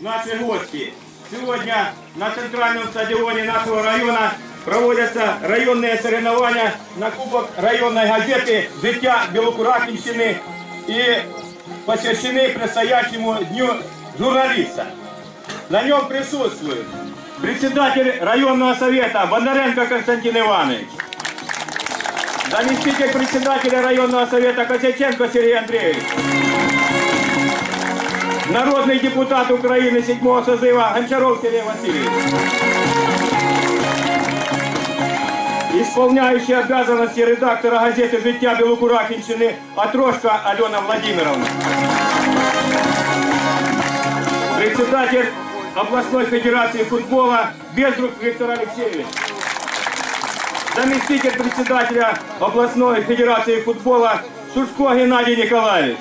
наши гости. Сегодня на центральном стадионе нашего района проводятся районные соревнования на Кубок районной газеты «Життя Белокуракинщины» и посвящены предстоящему Дню журналиста. На нем присутствует председатель районного совета Бондаренко Константин Иванович, заместитель председателя районного совета Косяченко Сергей Андреевич, народный депутат Украины седьмого созыва Гончаров Сергей Васильевич, исполняющий обязанности редактора газеты «Життя Белокуракинщины» Отрошка Алена Владимировна, председатель областной федерации футбола Безрук Виктор Алексеевич, заместитель председателя областной федерации футбола Сушко Геннадий Николаевич,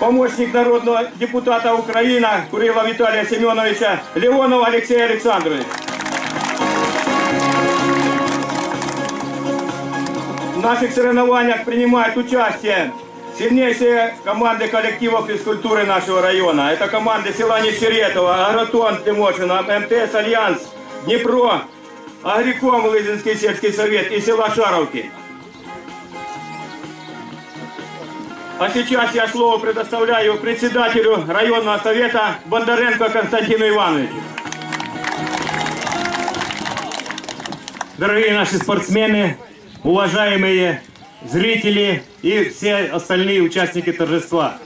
помощник народного депутата Украины Курила Виталия Семеновича Леонов Алексей Александрович. В наших соревнованиях принимают участие сильнейшие команды коллективов физкультуры нашего района. Это команды села Нечеретова, Агротон Тимошина, МТС Альянс, Днепро, Агриком Лызинский сельский совет и села Шаровки. А сейчас я слово предоставляю председателю районного совета Бондаренко Константину Ивановичу. Дорогие наши спортсмены, уважаемые зрители и все остальные участники торжества.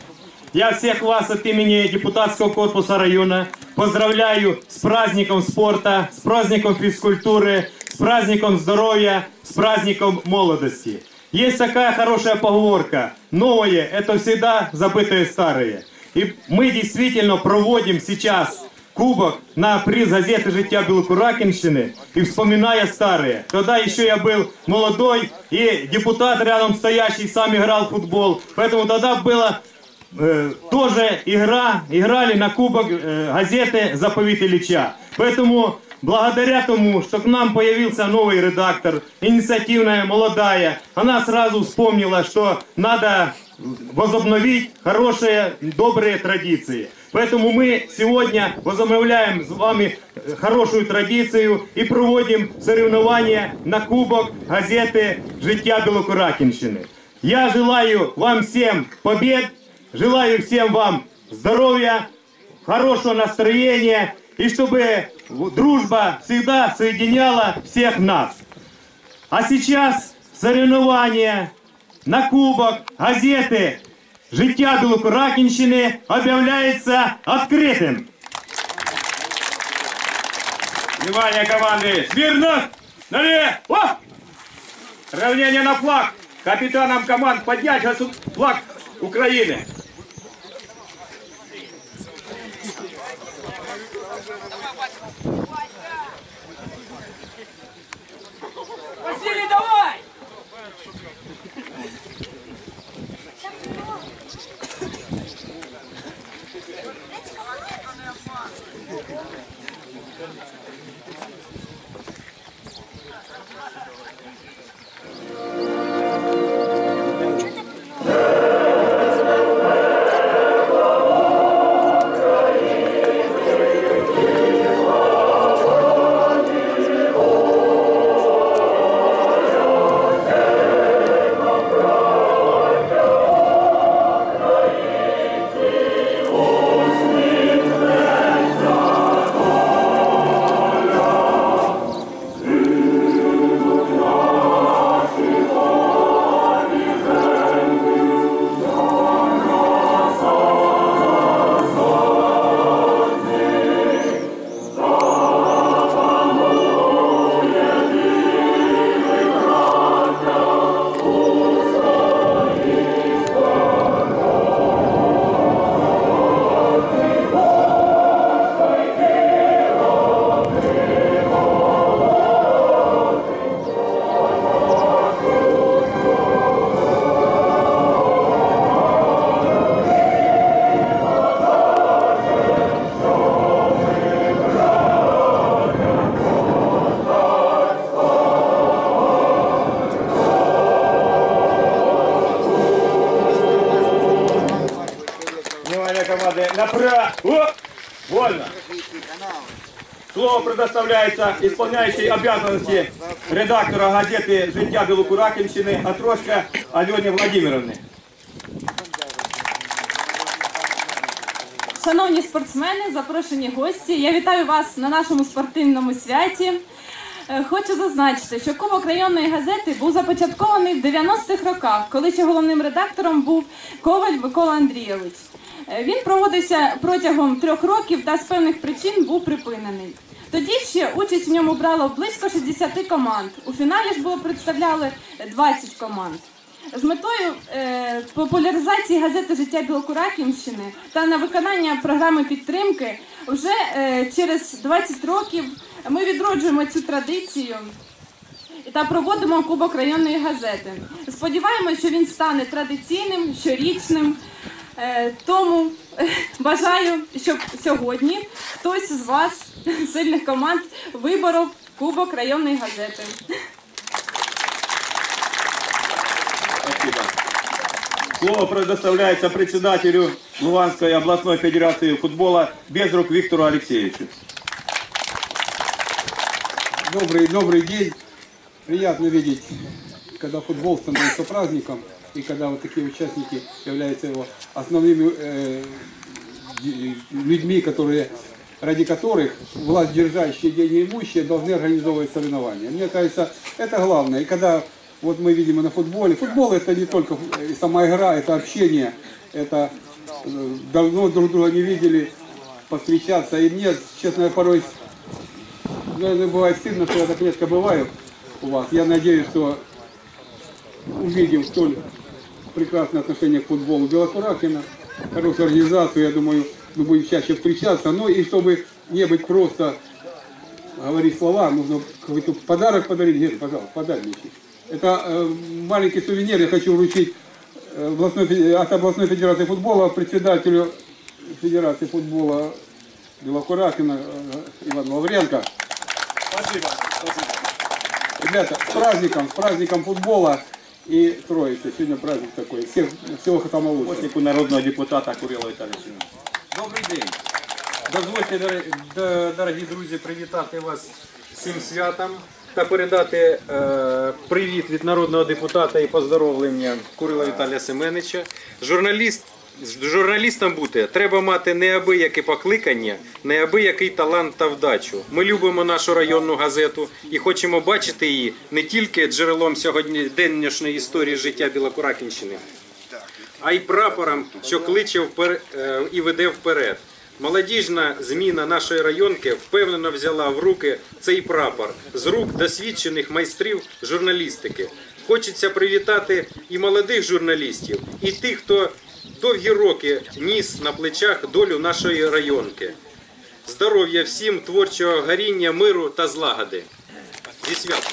Я всех вас от имени депутатского корпуса района поздравляю с праздником спорта, с праздником физкультуры, с праздником здоровья, с праздником молодости. Есть такая хорошая поговорка. Новое – это всегда забытые старые. И мы действительно проводим сейчас кубок на приз газеты «Життя Белокуракинщины» и вспоминая старые. Тогда еще я был молодой и депутат рядом стоящий сам играл в футбол. Поэтому тогда было э, тоже игра, играли на кубок э, газеты «Заповедь Ильича». Поэтому благодаря тому, что к нам появился новый редактор, инициативная, молодая, она сразу вспомнила, что надо возобновить хорошие, добрые традиции. Поэтому мы сегодня возобновляем с вами хорошую традицию и проводим соревнования на кубок газеты «Життя Белокуракинщины». Я желаю вам всем побед, желаю всем вам здоровья, хорошего настроения и чтобы дружба всегда соединяла всех нас. А сейчас соревнования на кубок газеты «Життя Білокуракінщини» объявляется открытым. Внимание команды! Смирно! Налево! О! Равнение на флаг! Капитанам команд поднять флаг Украины! Команды направо. Вольно. Слово предоставляется исполняющей обязанности редактора газеты «Життя Білокуракинщини» Отрочка Альоне Владимировне. Шановні спортсмени, запрошені гості, я вітаю вас на нашому спортивному святі. Е, Хочу зазначити, що Кубок районної газети був започаткований в 90-х роках, коли ще головним редактором був Коваль Микола Андрійович. Е, Він проводився протягом трьох років та з певних причин був припинений. Тоді ще участь в ньому брало близько 60 команд. У фіналі ж було представляли 20 команд. З метою е, популяризації газети Життя Білокураківщини та на виконання програми підтримки вже е, через 20 років ми відроджуємо цю традицію та проводимо Кубок районної газети. Сподіваємося, що він стане традиційним, щорічним. Тому бажаю, щоб сьогодні хтось з вас, сильних команд, виборов Кубок районної газети. Спасибо. Слово предоставляется председателю Луганской областной федерации футбола Безрук Виктору Алексеевичу. Добрый, добрый день. Приятно видеть, когда футбол становится праздником, и когда вот такие участники являются его основными э, людьми, которые, ради которых власть держащие, деньги имущие должны организовывать соревнования. Мне кажется, это главное. И когда вот мы видим на футболе, футбол это не только э, сама игра, это общение, это э, давно друг друга не видели, повстречаться. И мне, честно, порой Наверное, бывает стыдно, что я так редко бываю у вас. Я надеюсь, что увидим столь прекрасное отношение к футболу Белокуракина, хорошую организацию, я думаю, мы будем чаще встречаться. Ну и чтобы не быть просто говорить слова, нужно какой-то подарок подарить. Гера, пожалуйста, мне. Это э, маленький сувенир я хочу вручить э, областной, от областной федерации футбола председателю Федерации футбола Белокуракина э, Ивану Лавренко. Спасибо. Ребята, с праздником, с праздником футбола и Троицы. Сегодня праздник такой. Всех, всего самого лучшего. Помощнику народного депутата Курила Віталія Семеновича. Добрий день. Дозвольте, дор- д- дорогі друзі, привітати вас з цим святом та передати е, привіт від народного депутата і поздоровлення Курила Віталія Семеновича. Журналіст, журналістам бути треба мати неабияке покликання, неабиякий талант та вдачу. Ми любимо нашу районну газету і хочемо бачити її не тільки джерелом сьогодні деннішньої історії життя Білокуракінщини, а й прапором, що кличе впер... е, і веде вперед. Молодіжна зміна нашої районки впевнено взяла в руки цей прапор з рук досвідчених майстрів журналістики. Хочеться привітати і молодих журналістів, і тих, хто довгі роки ніс на плечах долю нашої районки. Здоров'я всім, творчого горіння, миру та злагоди. Зі святом!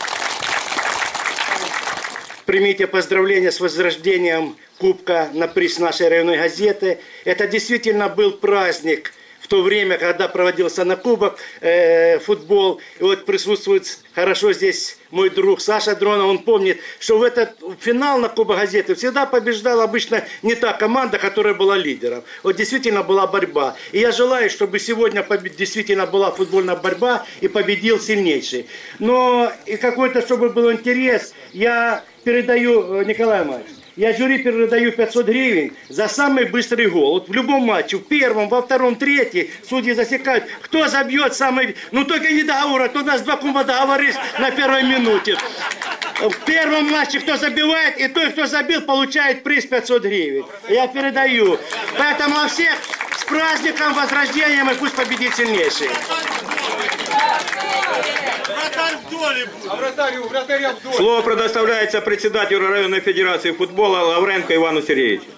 Примите поздравления с возрождением Кубка на приз нашей районной газеты. Это действительно был праздник – в то время, когда проводился на Кубок э, футбол. И вот присутствует хорошо здесь мой друг Саша Дронов. Он помнит, что в этот финал на Кубок газеты всегда побеждала обычно не та команда, которая была лидером. Вот действительно была борьба. И я желаю, чтобы сегодня действительно была футбольная борьба и победил сильнейший. Но и какой-то, чтобы был интерес, я передаю, э, Николай Иванович, я жюри передаю 500 гривен за самый быстрый гол. Вот в любом матче, в первом, во втором, третьем, судьи засекают, кто забьет самый... Ну только не договора, то у нас два кума договорились на первой минуте. В первом матче кто забивает, и тот, кто забил, получает приз 500 гривен. Я передаю. Поэтому всех с праздником, возрождением, и пусть победит сильнейший. Слово предоставляется председателю районной федерации футбола Лавренко Ивану Сергеевичу.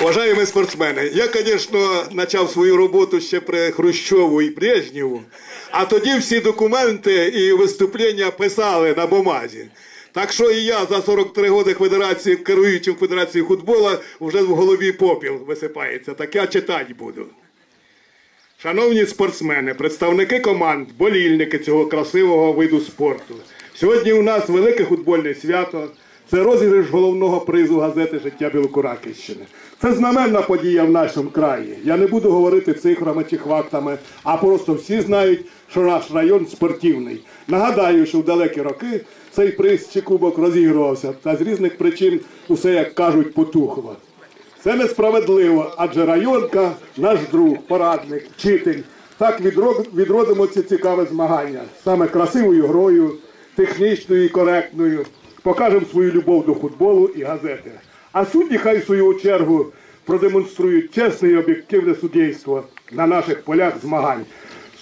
Уважаемые спортсмени, я, звісно, почав свою роботу ще при Хрущову і Брежнєву, а тоді всі документи і виступлення писали на бумазі. Так що і я за 43 роки федерації, керуючим Федерацією футболу, вже в голові попіл висипається. Так я читати буду. Шановні спортсмени, представники команд, болільники цього красивого виду спорту. Сьогодні у нас велике футбольне свято. Це розіграш головного призу газети Життя Білокураківщини. Це знаменна подія в нашому краї. Я не буду говорити цифрами чи фактами, а просто всі знають, що наш район спортивний. Нагадаю, що в далекі роки цей приз чи кубок розігрувався, та з різних причин усе, як кажуть, потухло. Це несправедливо, адже районка наш друг, порадник, вчитель. Так відродимо ці цікаве змагання. Саме красивою грою, технічною і коректною. Покажемо свою любов до футболу і газети. А судді хай в свою чергу продемонструють чесне і об'єктивне суддівство на наших полях змагань.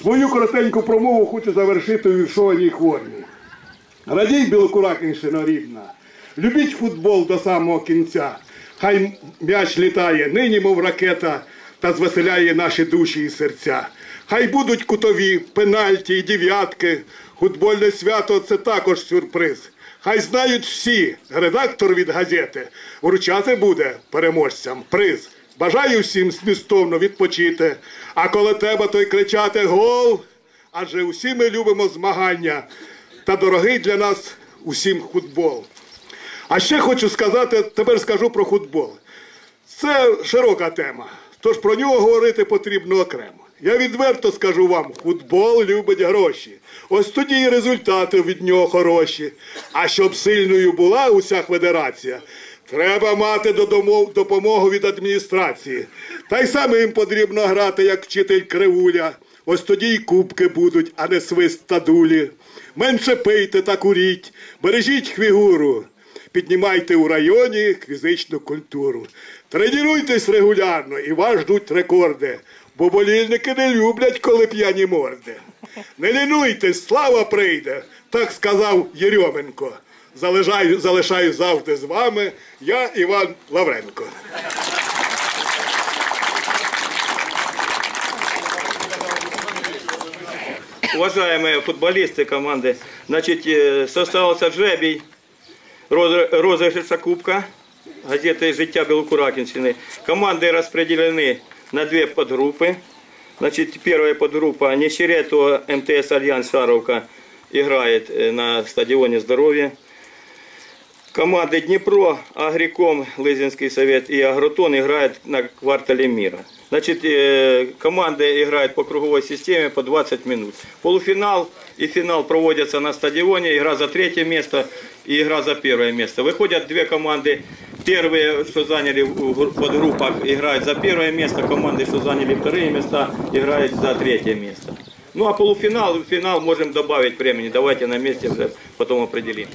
Свою коротеньку промову хочу завершити у віршованій формі. Радій Білокуракинщина рідна, любіть футбол до самого кінця. Хай м'яч літає нині, мов ракета, та звеселяє наші душі і серця. Хай будуть кутові, пенальті і дев'ятки. Футбольне свято це також сюрприз. Хай знають всі, редактор від газети вручати буде переможцям приз. Бажаю всім змістовно відпочити. А коли тебе, то й кричати гол. Адже усі ми любимо змагання та дорогий для нас усім футбол. А ще хочу сказати, тепер скажу про футбол. Це широка тема, тож про нього говорити потрібно окремо. Я відверто скажу вам, футбол любить гроші. Ось тоді і результати від нього хороші. А щоб сильною була уся федерація, треба мати допомогу від адміністрації. Та й саме їм потрібно грати, як вчитель Кривуля. Ось тоді й кубки будуть, а не свист та дулі. Менше пийте та куріть, бережіть фігуру Піднімайте у районі фізичну культуру. Тренуйтесь регулярно і вас ждуть рекорди, бо болільники не люблять, коли п'яні морди. Не лінуйтесь, слава прийде, так сказав Єрьоменко. Залишаю, залишаю завжди з вами я, Іван Лавренко. Уважаемые футболисты команды, значит, э, состоялся жребий роз- розыгрыша кубка газеты «Життя Белокуракинщины». Команды распределены на две подгруппы. Значит, первая подгруппа Нещеретова МТС Альянс Шаровка играет э, на стадионе здоровья. Команды Днепро, Агриком, Лызинский совет и Агротон играют на квартале мира. Значит, э, команды играют по круговой системе по 20 минут. Полуфинал и финал проводятся на стадионе. Игра за третье место и игра за первое место. Выходят две команды. Первые, что заняли в гру- подгруппах, играют за первое место. Команды, что заняли вторые места, играют за третье место. Ну а полуфинал, финал можем добавить времени. Давайте на месте уже потом определим.